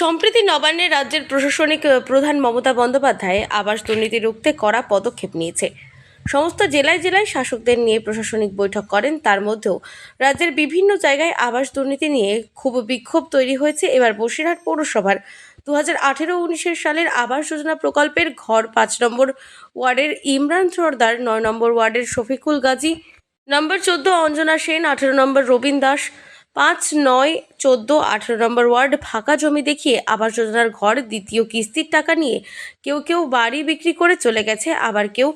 সম্প্রতি নবান্নে রাজ্যের প্রশাসনিক প্রধান মমতা বন্দ্যোপাধ্যায় আবাস দুর্নীতি রুখতে কড়া পদক্ষেপ নিয়েছে। সমস্ত জেলায় জেলায় শাসকদের নিয়ে প্রশাসনিক বৈঠক করেন। তার মধ্যেও রাজ্যের বিভিন্ন জায়গায় আবাস দুর্নীতি নিয়ে খুব বিক্ষোভ তৈরি হয়েছে। এবার বসিরহাট পৌরসভার দু হাজার আঠেরো উনিশের সালের আবাস যোজনা প্রকল্পের ঘর পাঁচ নম্বর ওয়ার্ডের ইমরান সর্দার, নয় নম্বর ওয়ার্ডের শফিকুল গাজী, নম্বর চোদ্দ অঞ্জনা সেন, আঠেরো নম্বর রবীন দাস, পাঁচ নয় চোদ্দ, আঠেরো নম্বর ওয়ার্ড, ফাঁকা জমি দেখিয়ে আবাস যোজনার ঘর, দ্বিতীয় কিস্তির টাকা নিয়ে কেউ কেউ বাড়ি বিক্রি করে চলে গেছে, আবার কেউ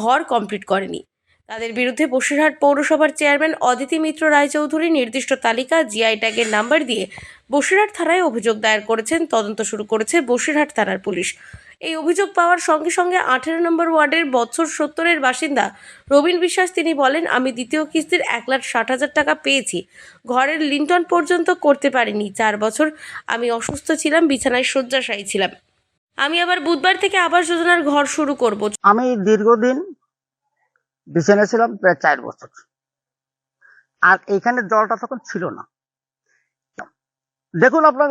ঘর কমপ্লিট করেনি। তাদের বিরুদ্ধে বসিরহাট পৌরসভার চেয়ারম্যান অদিতি মিত্র রায়চৌধুরী নির্দিষ্ট তালিকা জিআই ট্যাগের নাম্বার দিয়ে বসিরহাট থানায় অভিযোগ দায়ের করেছেন। তদন্ত শুরু করেছে বসিরহাট থানার পুলিশ। এই অভিযোগ পাওয়ার সঙ্গে সঙ্গে আঠেরো নম্বর ওয়ার্ডের বছর সত্তরের বাসিন্দা রবীন বিশ্বাস তিনি বলেন, আমি দ্বিতীয় কিস্তির এক লাখ ষাট হাজার টাকা পেয়েছি। ঘরের লিন্টন পর্যন্ত করতে পারিনি। চার বছর আমি অসুস্থ ছিলাম, বিছানায় শয্যাশায়ী ছিলাম। আমি আবার বুধবার থেকে আবাস যোজনার ঘর শুরু করব। আমি দীর্ঘদিন বিছানায় ছিলাম, প্রায় চার বছর। আর এখানে জলটা তখন ছিল না। দেখুন আপনার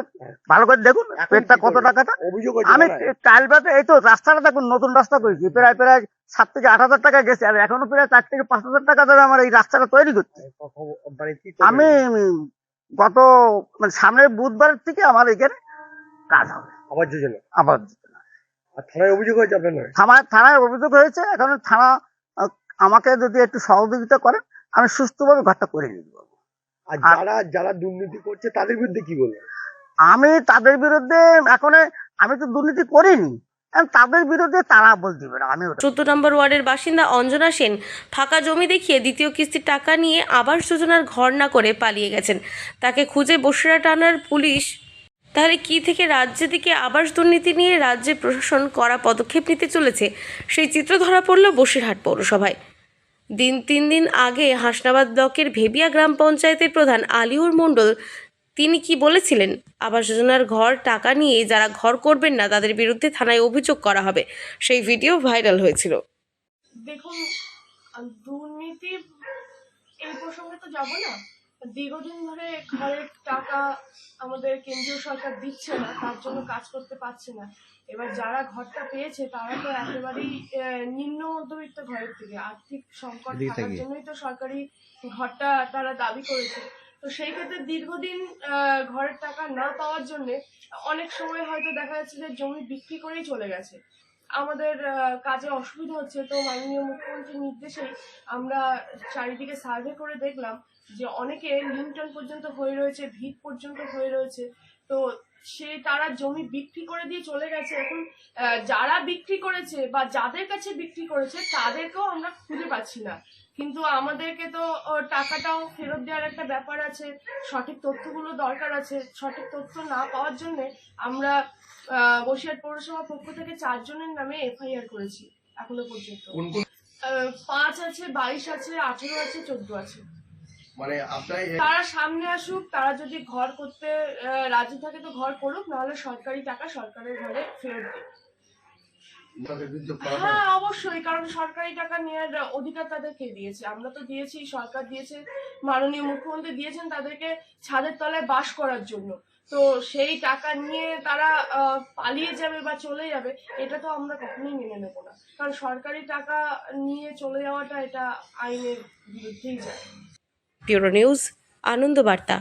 ভালো করে দেখুন পেটটা কত টাকাটা আমি। কালবাতে এই তো রাস্তাটা দেখুন নতুন রাস্তা করেছি প্রায় প্রায় সাত থেকে আট হাজার টাকা গেছে আর এখনও প্রায় চার থেকে পাঁচ হাজার টাকা ধরে আমার এই রাস্তাটা তৈরি করতে। কি করবেন? আমি গত মানে সামনের বুধবার থেকে আমার এখানে কাজ হবে। আবাস যোজনা আবার থানায় অভিযোগ হয়েছে আপনার থানায় অভিযোগ হয়েছে এখন থানা আমাকে যদি একটু সহযোগিতা করেন আমি সুস্থভাবে ঘরটা করে নিয়ে যাব। আর যারা যারা দুর্নীতি করছে তাদের বিরুদ্ধে কি বলবেন আমি তাদের বিরুদ্ধে এখন আমি তো দুর্নীতি করিনি। এখন তাদের বিরুদ্ধে তারা বল দিবে না আমি চোদ্দ নম্বর ওয়ার্ডের বাসিন্দা অঞ্জনা সেন ফাঁকা জমি দেখিয়ে দ্বিতীয় কিস্তির টাকা নিয়ে আবাস যোজনার ঘর না করে পালিয়ে গেছেন। তাকে খুঁজে বসিরহাট টানার পুলিশ। তাহলে কি থেকে রাজ্যের দিকে আবাস দুর্নীতি নিয়ে রাজ্যে প্রশাসন করা পদক্ষেপ নিতে চলেছে? সেই চিত্র ধরা পড়ল বসিরহাট পৌরসভায়। দিন, তিন দিন আগে হাসনাবাদ ব্লকের ভেবিয়া গ্রাম পঞ্চায়েতের প্রধান আলিউর মণ্ডল, তিনি কি বলেছিলেন? আবাস যোজনার ঘর, টাকা নিয়ে যারা ঘর করবেন না, তাদের বিরুদ্ধে থানায় অভিযোগ করা হবে। সেই ভিডিও ভাইরাল হয়েছিল। দেখুন, দুর্নীতি এই প্রসঙ্গে তো যাব না। দীর্ঘদিন ধরে ঘরের টাকা আমাদের কেন্দ্রীয় সরকার দিচ্ছে না তার জন্য কাজ করতে পারছে না। এবার যারা ঘরটা পেয়েছে তারা তো একেবারেই আহ, নিম্ন মধ্যবিত্ত ঘরের থেকে। আর্থিক সংকট থাকার জন্যই তো সরকারি ঘরটা তারা দাবি করেছে। তো সেই ক্ষেত্রে দীর্ঘদিন আহ, ঘরের টাকা না পাওয়ার জন্য অনেক সময় হয়তো দেখা যাচ্ছে যে জমি বিক্রি করেই চলে গেছে। আমাদের কাজে অসুবিধা হচ্ছে, তো মাননীয় মুখ্যমন্ত্রীর নির্দেশে আমরা চারিদিকে সার্ভে করে দেখলাম যে অনেকে লিংটন পর্যন্ত হয়ে রয়েছে, ভিত পর্যন্ত হয়ে রয়েছে, তো সে তারা জমি বিক্রি করে দিয়ে চলে গেছে। এখন যারা বিক্রি করেছে বা যাদের কাছে বিক্রি করেছে তাদেরকেও আমরা খুঁজে পাচ্ছি না। কিন্তু আমাদেরকে তো টাকাটাও ফেরত দেওয়ার একটা ব্যাপার আছে। সঠিক তথ্যগুলো দরকার আছে। সঠিক তথ্য না পাওয়ার জন্য আমরা আহ, বসিরহাট পৌরসভা পক্ষ থেকে চারজনের নামে এফআইআর করেছি এখনও পর্যন্ত। পাঁচ আছে বাইশ আছে আঠেরো আছে চোদ্দ আছে। মানে আপনার তারা সামনে আসুক তারা যদি ঘর করতে রাজি থাকে তো ঘর করুক নাহলে সরকারি টাকা সরকারের ঘরে ফেরত দিক? হ্যাঁ অবশ্যই কারণ সরকারি টাকা নেওয়ার অধিকার তাদেরকে দিয়েছে। আমরা তো দিয়েছি সরকার দিয়েছে মাননীয় মুখ্যমন্ত্রী দিয়েছেন তাদেরকে ছাদের তলায় বাস করার জন্য। তো সেই টাকা নিয়ে তারা পালিয়ে যাবে বা চলে যাবে এটা তো আমরা কখনোই মেনে নেব না। কারণ সরকারি টাকা নিয়ে চলে যাওয়াটা এটা আইনের বিরুদ্ধেই যায়। ব্যুরো নিউজ আনন্দ বার্তা।